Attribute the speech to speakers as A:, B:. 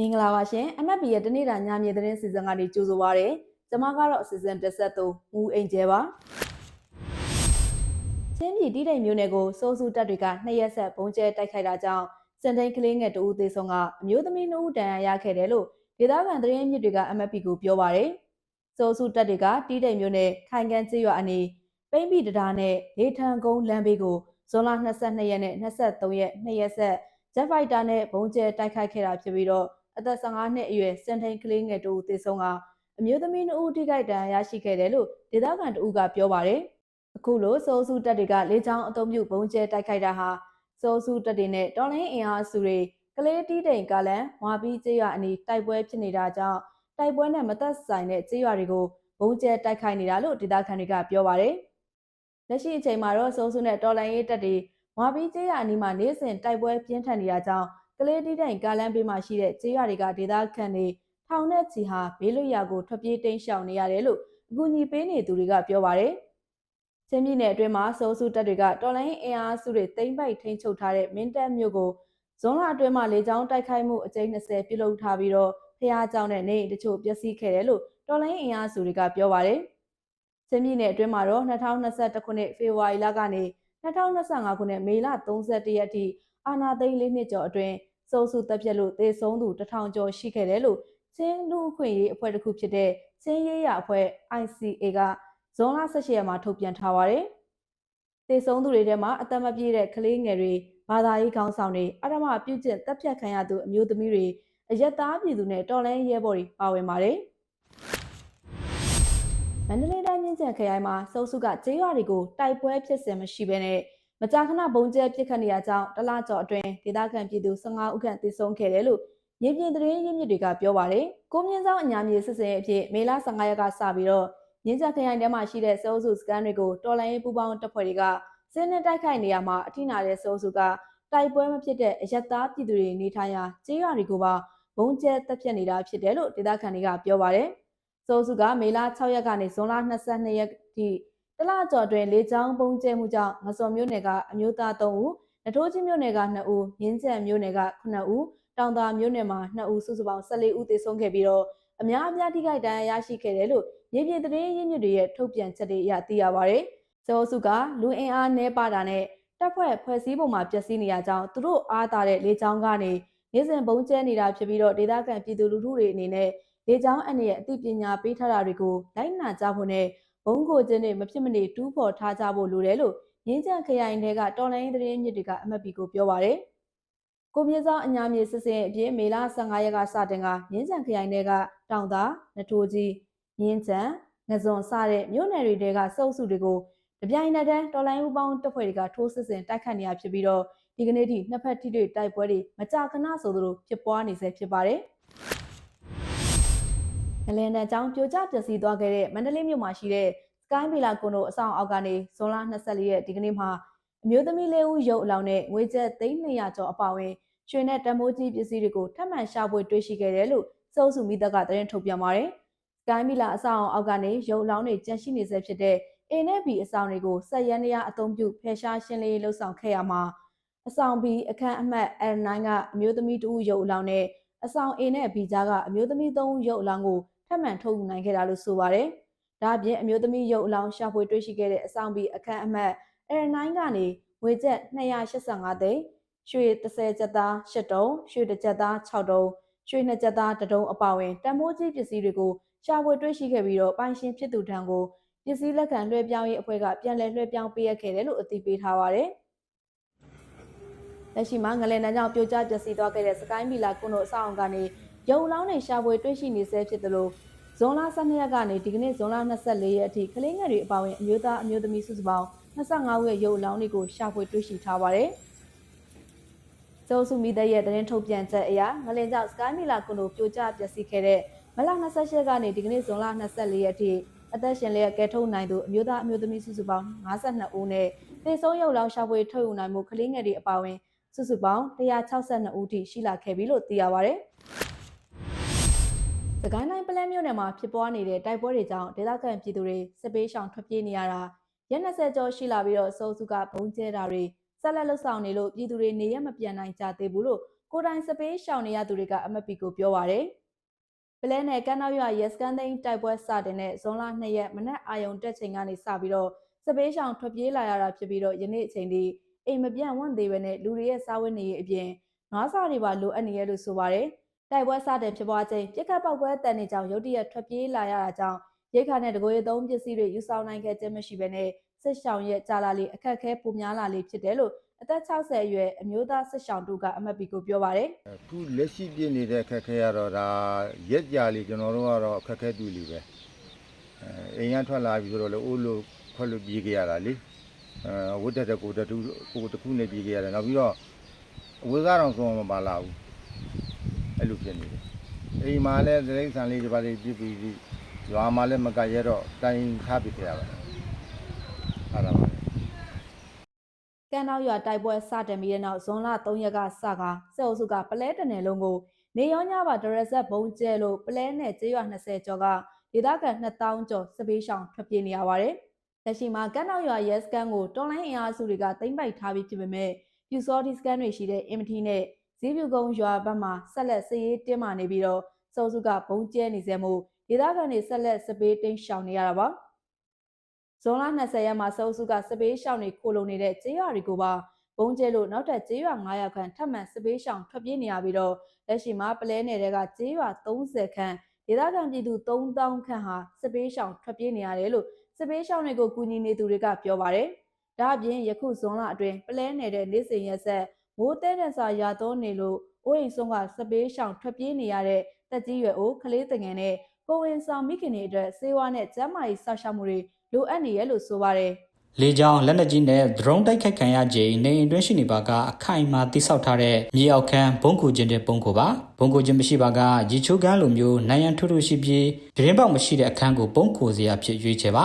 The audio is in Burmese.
A: မင်္ဂလာပါရှင် MFP ရဲ့တနေ့တာညမြေသတင်းစီစဉ်ကနေကြိုဆိုပါရစေ။ကျွန်မကတော့အစီအစဉ်တက်ဆက်သူမူအိမ်ကျဲပါ။ချင်းပြည်တိတိမ်မျိုးနယ်ကိုစိုးစုတပ်တွေကနှစ်ရက်ဆက်ဘုံကျဲတိုက်ခိုက်တာကြောင့်စင်တိန်ကလေးငယ်တဦးသေဆုံးကအမျိုးသမီးနှုတ်တန်ရာရခဲ့တယ်လို့ဒေသခံသတင်းမြစ်တွေက MFP ကိုပြောပါရယ်။စိုးစုတပ်တွေကတိတိမ်မျိုးနယ်ခိုင်ကန်ကျေးရွာအနီးပိမ့်ပီတံတားနဲ့လေထံကုန်းလမ်းဘေးကိုဇွန်လ22ရက်နဲ့23ရက်နှစ်ရက်ဆက်ဂျက်ဖိုက်တာနဲ့ဘုံကျဲတိုက်ခိုက်ခဲ့တာဖြစ်ပြီးတော့ အသက်15နှစ်အရွယ်စန်ထိန်ကလေးငယ်တူသေဆုံးကအမျိုးသမီး2ဦးထိခိုက်ဒဏ်ရာရရှိခဲ့တယ်လို့ဒေသခံတဦးကပြောပါတယ်။အခုလိုစိုးစုတပ်တွေကလေကြောင်းအုံပြုဘုံကျဲတိုက်ခိုက်တာဟာစိုးစုတပ်တွေနဲ့တော်လိုင်းအင်အားစုတွေကလေးတီးတိမ်ကလန်ဝါပြီးကျေးရွာအနီးတိုက်ပွဲဖြစ်နေတာကြောင့်တိုက်ပွဲနဲ့မသက်ဆိုင်တဲ့ကျေးရွာတွေကိုဘုံကျဲတိုက်ခိုက်နေတာလို့ဒေသခံတွေကပြောပါတယ်။လက်ရှိအချိန်မှာတော့စိုးစုနဲ့တော်လိုင်းရေးတပ်တွေဝါပြီးကျေးရွာအနီးမှာနေစဉ်တိုက်ပွဲပြင်းထန်နေတာကြောင့် ကလေးတီးတိုင်ကားလမ်းဘေးမှာရှိတဲ့ကျေးရွာတွေကဒေသခံတွေထောင်နဲ့ချီဟာဘေးလွတ်ရာကိုထွက်ပြေးတိမ်းရှောင်နေရတယ်လို့အကူအညီပေးနေသူတွေကပြောပါတယ်။ချင်းပြည်နယ်အတွင်းမှာစိုးစုတပ်တွေကတော်လိုင်းအင်အားစုတွေတိမ့်ပိုက်ထိန်းချုပ်ထားတဲ့မင်းတပ်မြို့ကိုဇွန်လအတွင်းမှာလေကြောင်းတိုက်ခိုက်မှုအကြိမ်20ပြုလုပ်ထားပြီးတော့ဖျားကြောင်တဲ့နေတချို့ပျက်စီးခဲ့တယ်လို့တော်လိုင်းအင်အားစုတွေကပြောပါတယ်။ချင်းပြည်နယ်အတွင်းမှာတော့2021ခုနှစ်ဖေဖော်ဝါရီလကနေ2025ခုနှစ်မေလ31ရက်အထိအာနာသိန်း၄နှစ်ကျော်အတွင်း စုံစုတပ်ပြက်လို့သေဆုံးသူတထောင်ကျော်ရှိခဲ့တယ်လို့ချင်းလူအခွင့်ရေးအဖွဲ့တစ်ခုဖြစ်တဲ့ချင်းရေးရအဖွဲ့ ICA ကဇွန်လ18ရက်မှာထုတ်ပြန်ထားပါတယ်။သေဆုံးသူတွေထဲမှာအသက်မပြည့်တဲ့ကလေးငယ်တွေဘာသာရေးခေါင်းဆောင်တွေအရမပြုကျင့်တပ်ဖြတ်ခံရသူအမျိုးသမီးတွေအယက်သားပြည်သူနဲ့တော်လှန်ရဲဘော်တွေပါဝင်ပါတယ်။မန္တလေးတိုင်းမြင်းကျန်ခရိုင်မှာစုံစုကကျေးရွာတွေကိုတိုက်ပွဲဖြစ်စဉ်မရှိဘဲနဲ့ မကြာခဏဘုံကျဲပစ်ခတ်နေရကြောင်းတလားကျော်အတွင်းဒေသခံပြည်သူ15ဦးခန့်သေဆုံးခဲ့တယ်လို့မြေပြင်သတင်းရင်းမြစ်တွေကပြောပါတယ်။ကိုမြင့်ဆောင်အညာမြေစစ်စင်အဖြစ်မေလ15ရက်ကစပြီးတော့မြင်းကျခရိုင်ထဲမှာရှိတဲ့စိုးစုစကန်တွေကိုတော်လိုင်းရေးပူပေါင်းတပ်ဖွဲ့တွေကစင်းနဲ့တိုက်ခိုက်နေရမှာအထိနာတဲ့စိုးစုကတိုက်ပွဲမဖြစ်တဲ့အယက်သားပြည်သူတွေနေထိုင်ရာကျေးရွာတွေကိုပါဘုံကျဲတပ်ဖြတ်နေတာဖြစ်တယ်လို့ဒေသခံတွေကပြောပါတယ်။စိုးစုကမေလ6ရက်ကနေဇွန်လ22ရက်ထိ တလကျော်တွင်လေကြောင်းပုံကျဲမှုကြောင့်ငစော်မြို့နယ်ကအမျိုးသား3ဦးနထိုးကြီးမြို့နယ်က2ဦးမြင်းကျန်မြို့နယ်က9ဦးတောင်သာမြို့နယ်မှာ2ဦးစုစုပေါင်း14ဦးသေဆုံးခဲ့ပြီးတော့အများအပြားထိခိုက်ဒဏ်ရာရရှိခဲ့တယ်လို့မြေပြင်သတင်းရင်းမြစ်တွေရဲ့ထုတ်ပြန်ချက်တွေအရသိရပါဗျ။ကျောစုကလူအင်အားနှဲပါတာနဲ့တပ်ဖွဲ့ဖွဲ့စည်းပုံမှာပျက်စီးနေရကြောင်းသူတို့အားသာတဲ့လေကြောင်းကနေနေစဉ်ဘုံကျဲနေတာဖြစ်ပြီးတော့ဒေသခံပြည်သူလူထုတွေအနေနဲ့လေကြောင်းအနေနဲ့အသိပညာပေးထားတာတွေကိုလိုက်နာကြဖို့နဲ့ ဘုံကိုချင်းတွေမဖြစ်မနေတူးဖော်ထားကြဖို့လိုတယ်လို့ရင်းချန်ခရိုင်တွေကတော်လိုင်းသတင်းမြစ်တွေကအမတ်ပီကိုပြောပါရယ်ကိုမြင့်စောအညာမြေစစ်စင်အပြင်မေလ15ရက်ကစတင်ကရင်းချန်ခရိုင်တွေကတောင်သာနထိုးကြီးရင်းချန်ငဇွန်စတဲ့မြို့နယ်တွေကစုပ်စုတွေကိုတပြိုင်နက်တည်းတော်လိုင်းဦးပေါင်းတပ်ဖွဲ့တွေကထိုးစစ်ဆင်တိုက်ခတ်နေရဖြစ်ပြီးတော့ဒီကနေ့ထိနှစ်ဖက်ထိတွေ့တိုက်ပွဲတွေမကြာခဏဆိုသလိုဖြစ်ပွားနေဆဲဖြစ်ပါတယ် ငလင်တန်ကြောင်ပြိုကျပျက်စီးသွားခဲ့တဲ့မန္တလေးမြို့မှာရှိတဲ့စကိုင်းဘီလာကွန်တို့အဆောင်အောက်ကနေဇွန်လ24ရက်ဒီကနေ့မှာအမျိုးသမီးလေးဦးရုပ်အလောင်းနဲ့ငွေကျပ်300ကျော်အပါအဝင်ရွှေနဲ့တမိုးကြီးပစ္စည်းတွေကိုထပ်မံရှာဖွေတွေ့ရှိခဲ့တယ်လို့စုံစုမိသက်ကသတင်းထုတ်ပြန်ပါတယ်။စကိုင်းဘီလာအဆောင်အောက်ကနေရုပ်အလောင်းတွေကျန်ရှိနေဆဲဖြစ်တဲ့ A နဲ့ B အဆောင်တွေကိုဆက်ရန်ရအသုံးပြုဖယ်ရှားရှင်းလင်းလှုပ်ဆောင်ခဲ့ရမှာအဆောင် B အခန်းအမှတ် L9 ကအမျိုးသမီးတဦးရုပ်အလောင်းနဲ့အဆောင် A နဲ့ B ကြားကအမျိုးသမီး၃ဦးရုပ်အလောင်းကို ထပ်မံထုတ်ယူနိုင်ခဲ့တာလို့ဆိုပါတယ်။ဒါအပြင်အမျိုးသမီးရုပ်အလောင်းရှာဖွေတွေ့ရှိခဲ့တဲ့အဆောင်ဘီအခန်းအမှတ် L9 ကနေဝေကျက်285သိန်းရွှေ30ကျပ်သား8တုံးရွှေ1ကျပ်သား6တုံးရွှေ2ကျပ်သား2တုံးအပါအဝင်တန်မိုးကြီးပစ္စည်းတွေကိုရှာဖွေတွေ့ရှိခဲ့ပြီးတော့ပိုင်ရှင်ဖြစ်သူထံကိုပစ္စည်းလက်ခံလွှဲပြောင်းရေးအဖွဲ့ကပြန်လည်လွှဲပြောင်းပေးရခဲ့တယ်လို့အသိပေးထားပါတယ်လက်ရှိမှာငလင်တန်းကြောင့်ပြိုကျပျက်စီးသွားခဲ့တဲ့စကိုင်းမီလာကွန်တို့အဆောင်ကနေရုံလောင်းတွေရှာဖွေတွေ့ရှိနေဆဲဖြစ်တယ်လို့ ဇွန်လ12ရက်ကနေဒီကနေ့ဇွန်လ24ရက်အထိကလေးငယ်တွေအပါအဝင်အမျိုးသားအမျိုးသမီးစုစုပေါင်း25ဦးရဲ့ရုပ်အလောင်းတွေကိုရှာဖွေတွေ့ရှိထားပါတယ်။ကျောစုမီတဲ့ရဲ့သတင်းထုတ်ပြန်ချက်အရငလင်ကြောင့်စကိုင်းမီလာကွန်တို့ပြိုကျပျက်စီးခဲ့တဲ့မလ28ရက်ကနေဒီကနေ့ဇွန်လ24ရက်အထိအသက်ရှင်လျက်ကဲထုတ်နိုင်သူအမျိုးသားအမျိုးသမီးစုစုပေါင်း52ဦးနဲ့သေဆုံးရုပ်လောင်းရှာဖွေထုတ်ယူနိုင်မှုကလေးငယ်တွေအပါအဝင်စုစုပေါင်း162ဦးထိရှိလာခဲ့ပြီလို့သိရပါဗျ။ စကိုင်းတိုင်းပလဲမြို့နယ်မှာဖြစ်ပွားနေတဲ့တိုက်ပွဲတွေကြောင့်ဒေသခံပြည်သူတွေစစ်ပေးရှောင်ထွက်ပြေးနေရတာရက်20ကျော်ရှိလာပြီးတော့စိုးစုကဘုံကျဲတာတွေဆက်လက်လှုပ်ဆောင်နေလို့ပြည်သူတွေနေရမပြန်နိုင်ကြသေးဘူးလို့ကိုယ်တိုင်စပေးရှောင်နေရသူတွေက MFP ကိုပြောပါရယ်ပလဲနယ်ကမ်းနောက်ရွာရက်စကန်သိန်းတိုက်ပွဲစတင်တဲ့ဇွန်လ2ရက်မနက်အာယုံတက်ချိန်ကနေစပြီးတော့စပေးရှောင်ထွက်ပြေးလာရတာဖြစ်ပြီးတော့ယနေ့အချိန်ထိအိမ်မပြန့်ဝန့်သေးပဲနဲ့လူတွေရဲ့စားဝတ်နေရေးအပြင်နွားစာတွေပါလိုအပ်နေရလို့ဆိုပါရယ် တိုက်ပွဲစတင်ဖြစ်ပွားချိန်ပြစ်ခတ်ပောက်ပွဲတန်နေကြောင်ရုတ်တရက်ထွက်ပြေးလာရတာကြောင့်ရိတ်ခါနဲ့တကိုယ်ရသုံးပစ္စည်းတွေယူဆောင်နိုင်ခဲ့ခြင်းမရှိဘဲနဲ့စစ်ရှောင်ရဲ့ကြာလာလေအခက်အခဲပိုများလာလေဖြစ်တယ်လို့အသက်60အရွယ်အမျိုးသားစစ်ရှောင်တို့က MFP ကိုပြောပါရယ်
B: အခုလက်ရှိပြည့်နေတဲ့အခက်အခဲကတော့ဒါရက်ကြလေးကျွန်တော်တို့ကတော့အခက်အခဲတူလီပဲအဲအိမ်ကထွက်လာပြီဆိုတော့လေအိုးလို့ခွက်လို့ပြေးကြရတာလေအဲဝတ်တက်တဲ့ကိုတတူကိုတစ်ခုနဲ့ပြေးကြရတယ်နောက်ပြီးတော့အဝေးကတော့ဆုံးမပါလာဘူး အဲ့လိုဖြစ်နေတယ်အိမ်မှာလည်းဒိဋ္ဌိဆန်လေးဒီပါလေးပြစ်ပြီးပြီးရွာမှာလည်းမကရတော့တိုင်ထားပြခဲ့ရပါတယ်အဲ့ဒါပါပဲ
A: ကမ်းနောက်ရွာတိုက်ပွဲစတင်ပြီးတဲ့နောက်ဇွန်လ3ရက်ကစကစစ်အုပ်စုကပလဲတနယ်လုံးကိုနေရောညပါဒရက်ဆက်ဘုံကျဲလို့ပလဲနဲ့ကျေးရွာ20ကျော်ကဒေသခံ2000ကျော်စပေးရှောင်ထွက်ပြေးနေရပါတယ်။လက်ရှိမှာကမ်းနောက်ရွာရဲစခန်းကိုတော်လိုင်းအင်အားစုတွေကသိမ်းပိုက်ထားပြီးဖြစ်ပေမဲ့ပြူစောဒီစကန်တွေရှိတဲ့အင်မတီနဲ့ ဇီးပြူကုန်းရွာဘက်မှာဆက်လက်စည်ရေးတင်းမာနေပြီးတော့စောစုကဘုံကျဲနေစေမှုဒေသခံတွေဆက်လက်စပေးတိမ်းရှောင်နေရတာပါ။ဇွန်လ20ရက်မှာစောစုကစပေးရှောင်တွေခိုလုံနေတဲ့ကျေးရွာတွေကိုပါဘုံကျဲလို့နောက်ထပ်ကျေးရွာ900ခန့်ထပ်မံစပေးရှောင်ထွက်ပြေးနေရပြီးတော့လက်ရှိမှာပလဲနယ်တွေကကျေးရွာ30ခန့်ဒေသခံပြည်သူ3000ခန့်ဟာစပေးရှောင်ထွက်ပြေးနေရတယ်လို့စပေးရှောင်တွေကိုကူညီနေသူတွေကပြောပါတယ်။ဒါအပြင်ယခုဇွန်လအတွင်းပလဲနယ်တဲ့နေစဉ်ရက်ဆက် မိုးတဲတဲ့စာရာသွန်းနေလို့အိုးအိမ်ဆုံးကစပေးရှောင်ထွက်ပြေးနေရတဲ့တက်ကြီးရွယ်အိုကလေးတငယ်နဲ့ကိုဝင်ဆောင်မိခင်တွေအတွက်စေဝါနဲ့ကျန်းမာရေးစောင့်ရှောက်မှုတွေလိုအပ်နေရလို့ဆိုပါတယ်။
C: လေကြောင်းလက်နက်ကြီးနဲ့ drone တိုက်ခိုက်ခံရခြင်းနေအိမ်တွင်းရှိနေပါကအခိုင်အမာတိစောက်ထားတဲ့မြေအောက်ခန်းဘုံကူခြင်းတဲ့ဘုံကူပါဘုံကူခြင်းမရှိပါကရေချိုးကန်းလိုမျိုးနိုင်ရန်ထွတ်ထွတ်ရှိပြီးပြင်းပေါက်မရှိတဲ့အခန်းကိုဘုံကူစရာဖြစ်ရွေးချယ်ပါ